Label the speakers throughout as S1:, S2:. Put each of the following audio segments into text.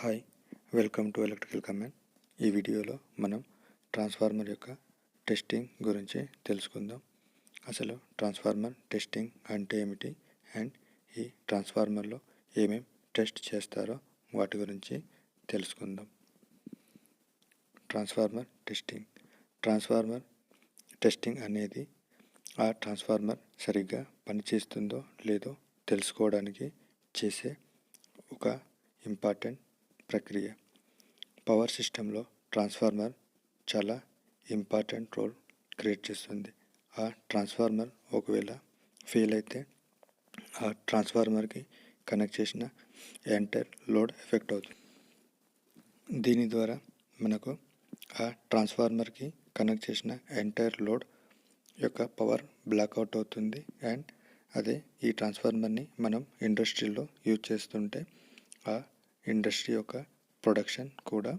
S1: Hi welcome to electrical command ఈ వీడియోలో మనం ట్రాన్స్ఫార్మర్ యొక్క టెస్టింగ్ గురించి తెలుసుకుందాం. అసలు ట్రాన్స్ఫార్మర్ టెస్టింగ్ అంటే ఏమిటి? అండ్ ఈ ట్రాన్స్ఫార్మర్లో ఏమేం టెస్ట్ చేస్తారో వాటి గురించి తెలుసుకుందాం. ట్రాన్స్ఫార్మర్ టెస్టింగ్ ట్రాన్స్ఫార్మర్ టెస్టింగ్ అనేది ఆ ట్రాన్స్ఫార్మర్ సరిగ్గా పనిచేస్తుందో లేదో తెలుసుకోవడానికి చేసే ఒక ఇంపార్టెంట్ ప్రక్రియ. పవర్ సిస్టంలో ట్రాన్స్ఫార్మర్ చాలా ఇంపార్టెంట్ రోల్ క్రియేట్ చేస్తుంది. ఆ ట్రాన్స్ఫార్మర్ ఒకవేళ ఫెయిల్ అయితే ఆ ట్రాన్స్ఫార్మర్కి కనెక్ట్ చేసిన ఎంటైర్ లోడ్ ఎఫెక్ట్ అవుతుంది. దీని ద్వారా మనకు ఆ ట్రాన్స్ఫార్మర్కి కనెక్ట్ చేసిన ఎంటైర్ లోడ్ యొక్క పవర్ బ్లాక్అవుట్ అవుతుంది. అండ్ అదే ఈ ట్రాన్స్ఫార్మర్ని మనం ఇండస్ట్రీలో యూజ్ చేస్తుంటే ఆ ఇండస్ట్రీ యొక్క ప్రొడక్షన్ కూడా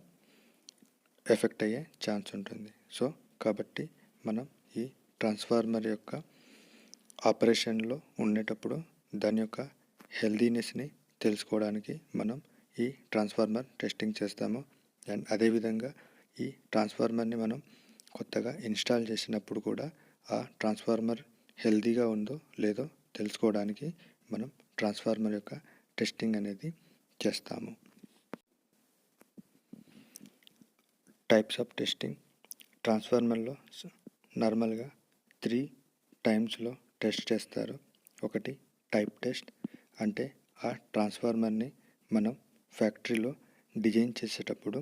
S1: ఎఫెక్ట్ అయ్యే ఛాన్స్ ఉంటుంది. సో కాబట్టి మనం ఈ ట్రాన్స్ఫార్మర్ యొక్క ఆపరేషన్లో ఉండేటప్పుడు దాని యొక్క హెల్దీనెస్ని తెలుసుకోవడానికి మనం ఈ ట్రాన్స్ఫార్మర్ టెస్టింగ్ చేస్తాము. అండ్ అదేవిధంగా ఈ ట్రాన్స్ఫార్మర్ని మనం కొత్తగా ఇన్స్టాల్ చేసినప్పుడు కూడా ఆ ట్రాన్స్ఫార్మర్ హెల్దీగా ఉందో లేదో తెలుసుకోవడానికి మనం ట్రాన్స్ఫార్మర్ యొక్క టెస్టింగ్ అనేది చేస్తాము టైప్స్ ఆఫ్ టెస్టింగ్ ట్రాన్స్ఫార్మర్లో నార్మల్గా త్రీ టైమ్స్లో టెస్ట్ చేస్తారు. ఒకటి టైప్ టెస్ట్ అంటే ఆ ట్రాన్స్ఫార్మర్ని మనం ఫ్యాక్టరీలో డిజైన్ చేసేటప్పుడు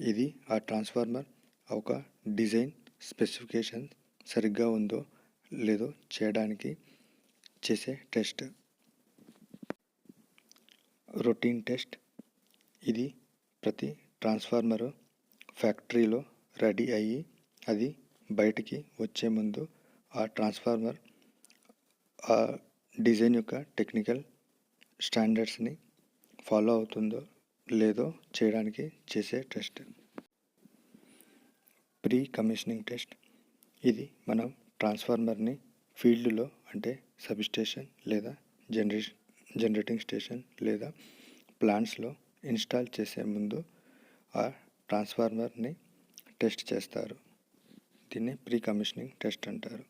S1: ఇది ఆ ట్రాన్స్ఫార్మర్ ఒక డిజైన్ స్పెసిఫికేషన్ సరిగ్గా ఉందో లేదో చేయడానికి చేసే టెస్ట్ రొటీన్ టెస్ట్. ఇది ప్రతి ట్రాన్స్ఫార్మరు ఫ్యాక్టరీలో రెడీ అయ్యి అది బయటికి వచ్చే ముందు ఆ ట్రాన్స్ఫార్మర్ ఆ డిజైన్ యొక్క టెక్నికల్ స్టాండర్డ్స్ని ఫాలో అవుతుందో లేదో చేయడానికి చేసే టెస్ట్. Pre commissioning test. ఇది మనం ట్రాన్స్ఫార్మర్ని ఫీల్డ్లో అంటే సబ్స్టేషన్ లేదా జనరేషన్ జనరేటింగ్ స్టేషన్ లేదా ప్లాంట్స్లో ఇన్స్టాల్ చేసే ముందు ఆ ట్రాన్స్ఫార్మర్ని టెస్ట్ చేస్తారు. దీన్ని ప్రీ కమిషనింగ్ టెస్ట్ అంటారు.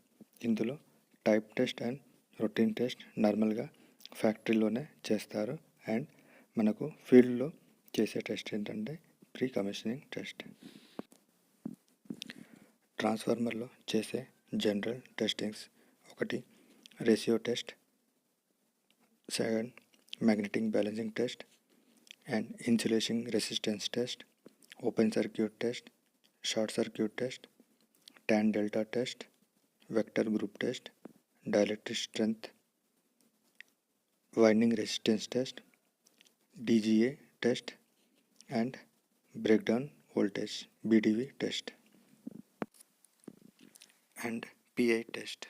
S1: ఇందులో type test and routine test నార్మల్గా ఫ్యాక్టరీలోనే చేస్తారు అండ్ మనకు ఫీల్డ్లో చేసే టెస్ట్ ఏంటంటే ప్రీ కమిషనింగ్ టెస్ట్ ట్రాన్స్ఫార్మర్లో చేసే జనరల్ టెస్టింగ్స్ ఒకటి ratio test second magnetic balancing test and insulation resistance test open circuit test short circuit test tan delta test vector group test dielectric strength winding resistance test DGA test and breakdown voltage BDV test and PI test.